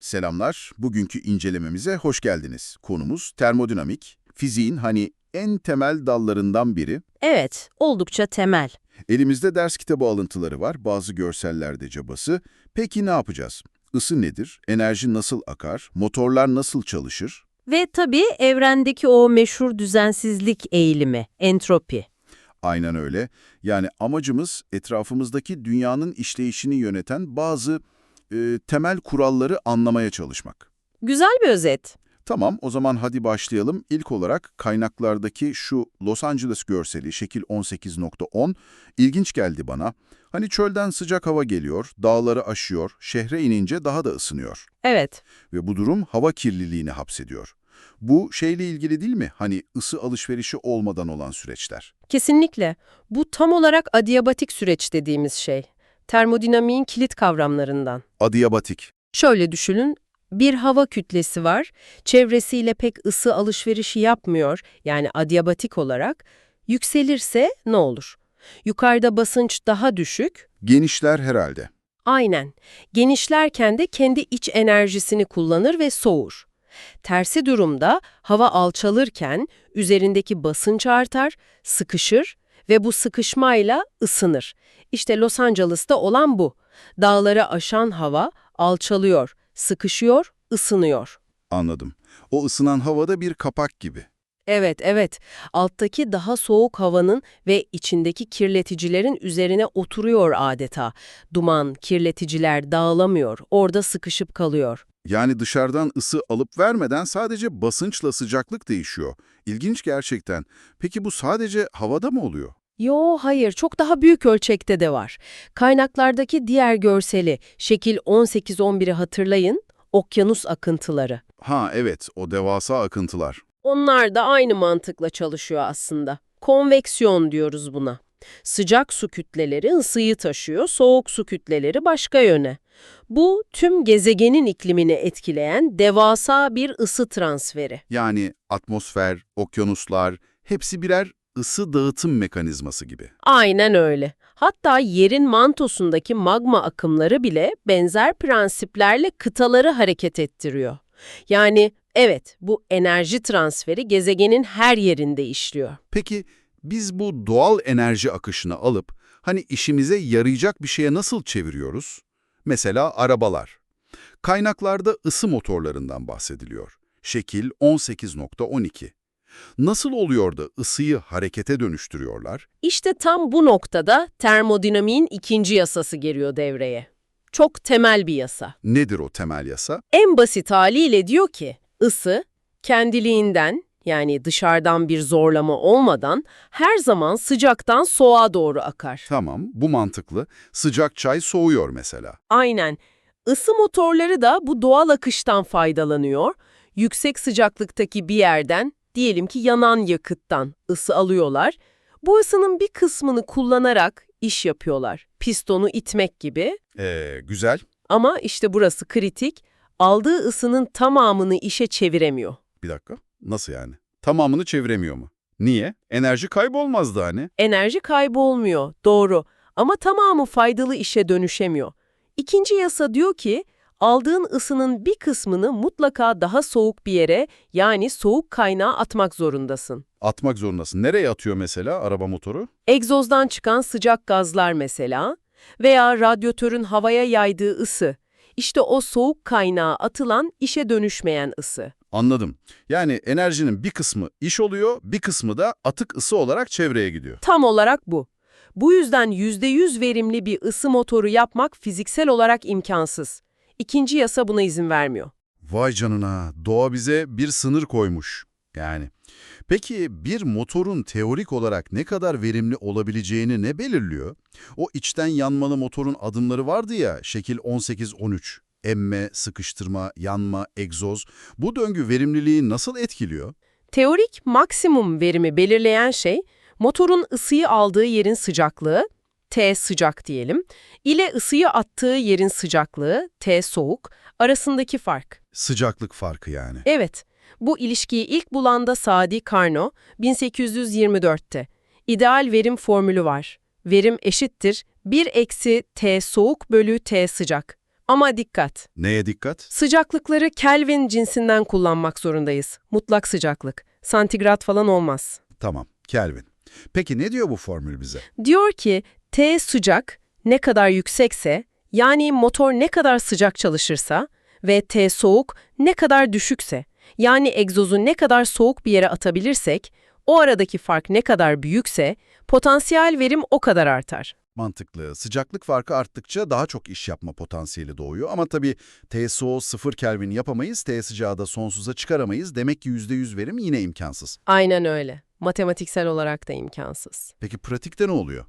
Selamlar. Bugünkü incelememize hoş geldiniz. Konumuz termodinamik, fiziğin hani en temel dallarından biri. Evet, oldukça temel. Elimizde ders kitabı alıntıları var, bazı görsellerde cabası. Peki ne yapacağız? Isı nedir? Enerji nasıl akar? Motorlar nasıl çalışır? Ve tabii evrendeki o meşhur düzensizlik eğilimi, entropi. Aynen öyle. Yani amacımız etrafımızdaki dünyanın işleyişini yöneten bazı e, temel kuralları anlamaya çalışmak. Güzel bir özet. Tamam, o zaman hadi başlayalım. İlk olarak kaynaklardaki şu Los Angeles görseli, şekil 18.10 ilginç geldi bana. Hani çölden sıcak hava geliyor, dağları aşıyor, şehre inince daha da ısınıyor. Evet, Ve bu durum hava kirliliğini hapsediyor. Bu şeyle ilgili değil mi? Hani ısı alışverişi olmadan olan süreçler. kesinlikle. Bu tam olarak adiabatik süreç dediğimiz şey. Termodinamiğin kilit kavramlarından. Adiabatik. Şöyle düşünün, bir hava kütlesi var, çevresiyle pek ısı alışverişi yapmıyor, yani adiabatik olarak. Yükselirse ne olur? Yukarıda basınç daha düşük, Genişler herhalde. Aynen. Genişlerken de kendi iç enerjisini kullanır ve soğur. Tersi durumda hava alçalırken üzerindeki basınç artar, sıkışır ve bu sıkışmayla ısınır. İşte Los Angeles'ta olan bu. Dağları aşan hava alçalıyor, sıkışıyor, ısınıyor. Anladım. O ısınan havada bir kapak gibi. Evet, evet. Alttaki daha soğuk havanın ve içindeki kirleticilerin üzerine oturuyor adeta. Duman, kirleticiler dağılamıyor, orada sıkışıp kalıyor. Yani dışarıdan ısı alıp vermeden sadece basınçla sıcaklık değişiyor. İlginç gerçekten. Peki bu sadece havada mı oluyor? Yo, hayır, çok daha büyük ölçekte de var. Kaynaklardaki diğer görseli, şekil 18-11'i hatırlayın, okyanus akıntıları. Ha evet, o devasa akıntılar. Onlar da aynı mantıkla çalışıyor aslında. Konveksiyon diyoruz buna. Sıcak su kütleleri ısıyı taşıyor, soğuk su kütleleri başka yöne. Bu tüm gezegenin iklimini etkileyen devasa bir ısı transferi. Yani atmosfer, okyanuslar, hepsi birer ısı dağıtım mekanizması gibi. Aynen öyle. Hatta yerin mantosundaki magma akımları bile benzer prensiplerle kıtaları hareket ettiriyor. Yani evet bu enerji transferi gezegenin her yerinde işliyor. Peki biz bu doğal enerji akışını alıp hani işimize yarayacak bir şeye nasıl çeviriyoruz? Mesela arabalar. Kaynaklarda ısı motorlarından bahsediliyor. Şekil 18.12. Nasıl oluyor da ısıyı harekete dönüştürüyorlar? İşte tam bu noktada termodinamiğin ikinci yasası giriyor devreye. Çok temel bir yasa. Nedir o temel yasa? En basit haliyle diyor ki, ısı kendiliğinden yani dışarıdan bir zorlama olmadan her zaman sıcaktan soğuğa doğru akar. Tamam, bu mantıklı. Sıcak çay soğuyor mesela. Aynen. Isı motorları da bu doğal akıştan faydalanıyor. Yüksek sıcaklıktaki bir yerden, diyelim ki yanan yakıttan ısı alıyorlar. Bu ısının bir kısmını kullanarak iş yapıyorlar. Pistonu itmek gibi. Ee, güzel. Ama işte burası kritik. Aldığı ısının tamamını işe çeviremiyor. Bir dakika. Nasıl yani? Tamamını çeviremiyor mu? Niye? Enerji kaybolmazdı hani. Enerji kaybı olmuyor, doğru. Ama tamamı faydalı işe dönüşemiyor. İkinci yasa diyor ki, aldığın ısının bir kısmını mutlaka daha soğuk bir yere, yani soğuk kaynağa atmak zorundasın. Atmak zorundasın. Nereye atıyor mesela araba motoru? Egzozdan çıkan sıcak gazlar mesela veya radyatörün havaya yaydığı ısı. İşte o soğuk kaynağa atılan işe dönüşmeyen ısı. Anladım. Yani enerjinin bir kısmı iş oluyor, bir kısmı da atık ısı olarak çevreye gidiyor. Tam olarak bu. Bu yüzden %100 verimli bir ısı motoru yapmak fiziksel olarak imkansız. İkinci yasa buna izin vermiyor. Vay canına, doğa bize bir sınır koymuş. Yani. Peki bir motorun teorik olarak ne kadar verimli olabileceğini ne belirliyor? O içten yanmalı motorun adımları vardı ya, şekil 18-13. Emme, sıkıştırma, yanma, egzoz. Bu döngü verimliliği nasıl etkiliyor? Teorik maksimum verimi belirleyen şey, motorun ısıyı aldığı yerin sıcaklığı, T sıcak diyelim, ile ısıyı attığı yerin sıcaklığı, T soğuk, arasındaki fark. Sıcaklık farkı yani. Evet, bu ilişkiyi ilk bulan da Sadi Carnot 1824'te. İdeal verim formülü var. Verim eşittir 1 eksi T soğuk bölü T sıcak. Ama dikkat! Neye dikkat? Sıcaklıkları Kelvin cinsinden kullanmak zorundayız. Mutlak sıcaklık. Santigrat falan olmaz. Tamam, Kelvin. Peki ne diyor bu formül bize? Diyor ki T sıcak ne kadar yüksekse yani motor ne kadar sıcak çalışırsa ve T soğuk ne kadar düşükse yani egzozu ne kadar soğuk bir yere atabilirsek o aradaki fark ne kadar büyükse potansiyel verim o kadar artar. Mantıklı. Sıcaklık farkı arttıkça daha çok iş yapma potansiyeli doğuyor. Ama tabii TSO 0 Kelvin yapamayız, T sıcağı da sonsuza çıkaramayız. Demek ki %100 verim yine imkansız. Aynen öyle. Matematiksel olarak da imkansız. Peki pratikte ne oluyor?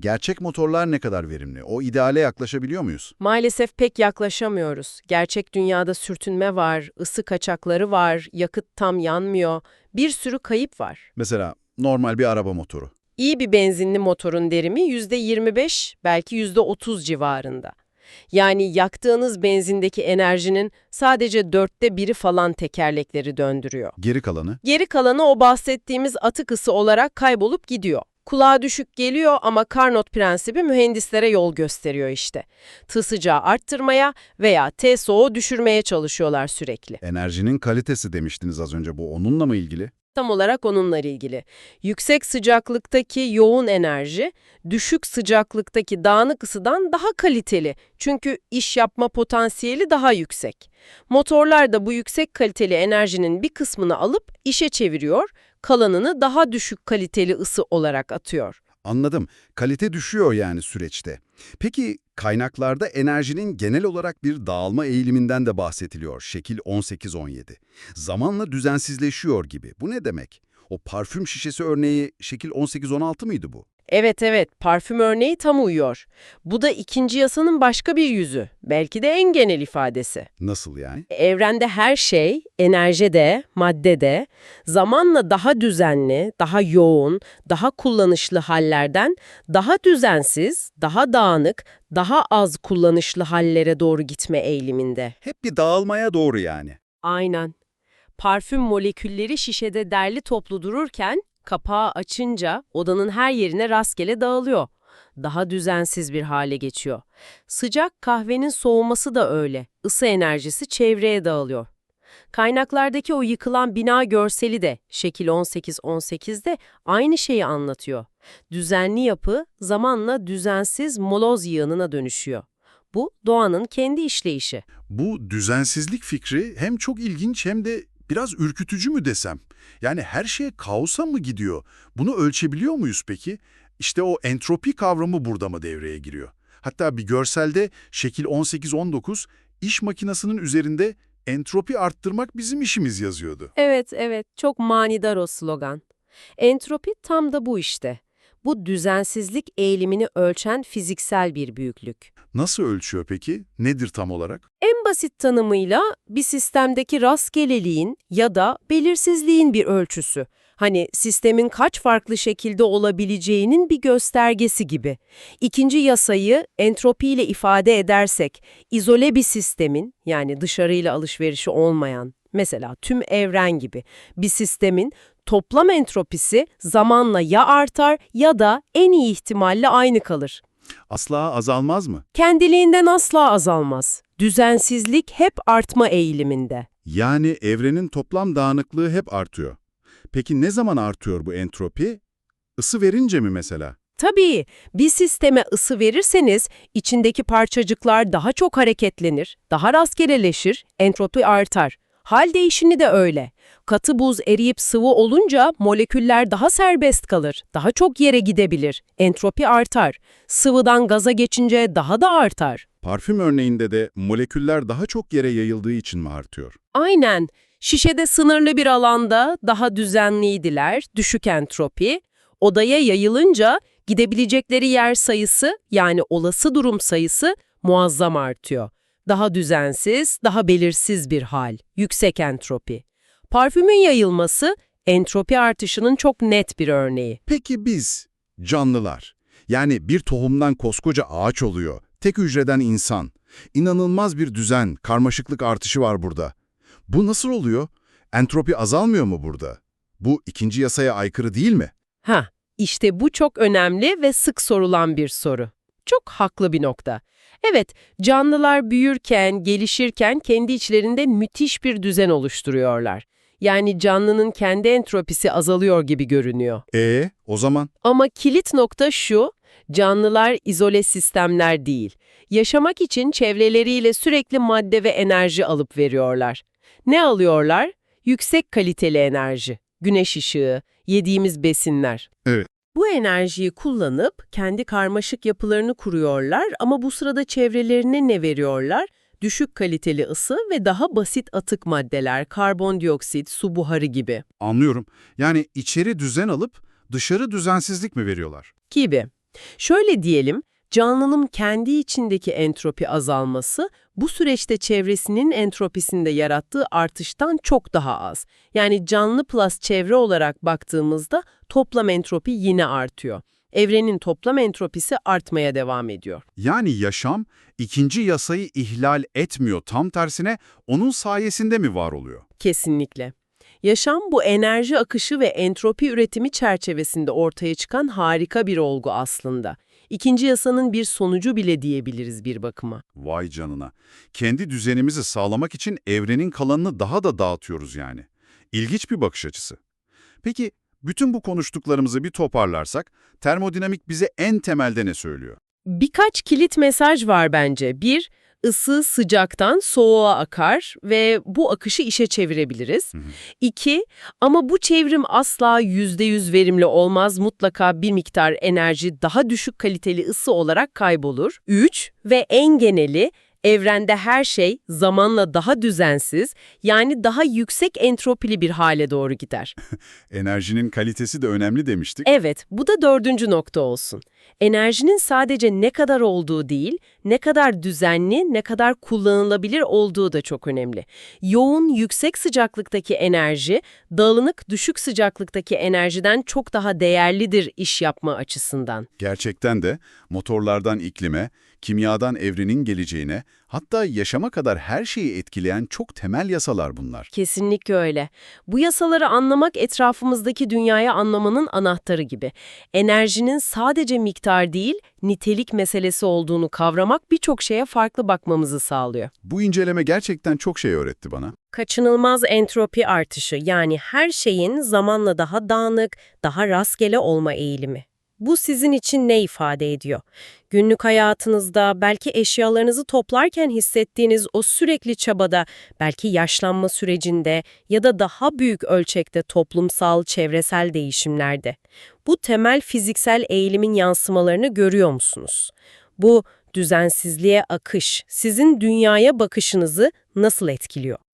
Gerçek motorlar ne kadar verimli? O ideale yaklaşabiliyor muyuz? Maalesef pek yaklaşamıyoruz. Gerçek dünyada sürtünme var, ısı kaçakları var, yakıt tam yanmıyor, bir sürü kayıp var. Mesela normal bir araba motoru. İyi bir benzinli motorun derimi %25 belki %30 civarında. Yani yaktığınız benzindeki enerjinin sadece dörtte biri falan tekerlekleri döndürüyor. Geri kalanı Geri kalanı o bahsettiğimiz atık ısı olarak kaybolup gidiyor. Kulağa düşük geliyor ama Carnot prensibi mühendislere yol gösteriyor işte. Tı sıcağı arttırmaya veya T soğuğu düşürmeye çalışıyorlar sürekli. enerjinin kalitesi demiştiniz az önce. Bu onunla mı ilgili? Tam olarak onunla ilgili. Yüksek sıcaklıktaki yoğun enerji, düşük sıcaklıktaki dağınık ısıdan daha kaliteli. Çünkü iş yapma potansiyeli daha yüksek. Motorlar da bu yüksek kaliteli enerjinin bir kısmını alıp işe çeviriyor, kalanını daha düşük kaliteli ısı olarak atıyor. Anladım. Kalite düşüyor yani süreçte. Peki kaynaklarda enerjinin genel olarak bir dağılma eğiliminden de bahsediliyor. Şekil 18-17. Zamanla düzensizleşiyor gibi. Bu ne demek? O parfüm şişesi örneği şekil 18-16 mıydı bu? Evet evet, parfüm örneği tam uyuyor. Bu da ikinci yasanın başka bir yüzü, belki de en genel ifadesi. Nasıl yani? Evrende her şey, enerji de, madde de, zamanla daha düzenli, daha yoğun, daha kullanışlı hallerden daha düzensiz, daha dağınık, daha az kullanışlı hallere doğru gitme eğiliminde. Hep bir dağılmaya doğru yani. Aynen. Parfüm molekülleri şişede derli toplu dururken, kapağı açınca odanın her yerine rastgele dağılıyor. Daha düzensiz bir hale geçiyor. Sıcak kahvenin soğuması da öyle. Isı enerjisi çevreye dağılıyor. Kaynaklardaki o yıkılan bina görseli de şekil 18-18'de aynı şeyi anlatıyor. Düzenli yapı zamanla düzensiz moloz yığınına dönüşüyor. Bu doğanın kendi işleyişi. Bu düzensizlik fikri hem çok ilginç hem de biraz ürkütücü mü desem? Yani her şey kaosa mı gidiyor? Bunu ölçebiliyor muyuz peki? İşte o entropi kavramı burada mı devreye giriyor? Hatta bir görselde şekil 18-19 iş makinesinin üzerinde entropi arttırmak bizim işimiz yazıyordu. Evet, evet. Çok manidar o slogan. Entropi tam da bu işte. Bu düzensizlik eğilimini ölçen fiziksel bir büyüklük. Nasıl ölçüyor peki? Nedir tam olarak? En basit tanımıyla bir sistemdeki rastgeleliğin ya da belirsizliğin bir ölçüsü. Hani sistemin kaç farklı şekilde olabileceğinin bir göstergesi gibi. İkinci yasayı entropiyle ifade edersek, izole bir sistemin yani dışarıyla alışverişi olmayan, mesela tüm evren gibi bir sistemin toplam entropisi zamanla ya artar ya da en iyi ihtimalle aynı kalır. Asla azalmaz mı? Kendiliğinden asla azalmaz. Düzensizlik hep artma eğiliminde. Yani evrenin toplam dağınıklığı hep artıyor. Peki ne zaman artıyor bu entropi? Isı verince mi mesela? Tabii bir sisteme ısı verirseniz içindeki parçacıklar daha çok hareketlenir, daha rastgeleleşir, entropi artar. Hal değişini de öyle. Katı buz eriyip sıvı olunca moleküller daha serbest kalır, daha çok yere gidebilir, entropi artar. Sıvıdan gaza geçince daha da artar. Parfüm örneğinde de moleküller daha çok yere yayıldığı için mi artıyor? Aynen. Şişede sınırlı bir alanda daha düzenliydiler, düşük entropi. Odaya yayılınca gidebilecekleri yer sayısı yani olası durum sayısı muazzam artıyor. Daha düzensiz, daha belirsiz bir hal, yüksek entropi. Parfümün yayılması entropi artışının çok net bir örneği. Peki biz, canlılar, yani bir tohumdan koskoca ağaç oluyor, tek hücreden insan. İnanılmaz bir düzen, karmaşıklık artışı var burada. Bu nasıl oluyor? Entropi azalmıyor mu burada? Bu ikinci yasaya aykırı değil mi? Ha, işte bu çok önemli ve sık sorulan bir soru. Çok haklı bir nokta. Evet, canlılar büyürken, gelişirken kendi içlerinde müthiş bir düzen oluşturuyorlar. Yani canlının kendi entropisi azalıyor gibi görünüyor. E o zaman Ama kilit nokta şu, canlılar izole sistemler değil. Yaşamak için çevreleriyle sürekli madde ve enerji alıp veriyorlar. Ne alıyorlar? Yüksek kaliteli enerji, güneş ışığı, yediğimiz besinler. Evet. Bu enerjiyi kullanıp kendi karmaşık yapılarını kuruyorlar ama bu sırada çevrelerine ne veriyorlar? Düşük kaliteli ısı ve daha basit atık maddeler, karbondioksit, su buharı gibi. anlıyorum. Yani içeri düzen alıp dışarı düzensizlik mi veriyorlar? gibi. Şöyle diyelim, canlının kendi içindeki entropi azalması bu süreçte çevresinin entropisinde yarattığı artıştan çok daha az. Yani canlı plus çevre olarak baktığımızda toplam entropi yine artıyor. Evrenin toplam entropisi artmaya devam ediyor. Yani yaşam ikinci yasayı ihlal etmiyor. Tam tersine onun sayesinde mi var oluyor? Kesinlikle. Yaşam bu enerji akışı ve entropi üretimi çerçevesinde ortaya çıkan harika bir olgu aslında. İkinci yasanın bir sonucu bile diyebiliriz bir bakıma. Vay canına. Kendi düzenimizi sağlamak için evrenin kalanını daha da dağıtıyoruz yani. İlginç bir bakış açısı. Peki bütün bu konuştuklarımızı bir toparlarsak termodinamik bize en temelde ne söylüyor? Birkaç kilit mesaj var bence. Bir, ısı sıcaktan soğuğa akar ve bu akışı işe çevirebiliriz. Hı hı. İki, ama bu çevrim asla %100 verimli olmaz. Mutlaka bir miktar enerji daha düşük kaliteli ısı olarak kaybolur. Üç, ve en geneli, evrende her şey zamanla daha düzensiz, yani daha yüksek entropili bir hale doğru gider. Enerjinin kalitesi de önemli demiştik. Evet, bu da dördüncü nokta olsun. Enerjinin sadece ne kadar olduğu değil, ne kadar düzenli, ne kadar kullanılabilir olduğu da çok önemli. Yoğun, yüksek sıcaklıktaki enerji, dağınık, düşük sıcaklıktaki enerjiden çok daha değerlidir iş yapma açısından. Gerçekten de motorlardan iklime, kimyadan evrenin geleceğine, hatta yaşama kadar her şeyi etkileyen çok temel yasalar bunlar. Kesinlikle öyle. Bu yasaları anlamak etrafımızdaki dünyayı anlamanın anahtarı gibi. Enerjinin sadece miktar değil, nitelik meselesi olduğunu kavramak birçok şeye farklı bakmamızı sağlıyor. Bu inceleme gerçekten çok şey öğretti bana. Kaçınılmaz entropi artışı yani her şeyin zamanla daha dağınık, daha rastgele olma eğilimi. Bu sizin için ne ifade ediyor? Günlük hayatınızda belki eşyalarınızı toplarken hissettiğiniz o sürekli çabada, belki yaşlanma sürecinde ya da daha büyük ölçekte toplumsal, çevresel değişimlerde. Bu temel fiziksel eğilimin yansımalarını görüyor musunuz? Bu düzensizliğe akış sizin dünyaya bakışınızı nasıl etkiliyor?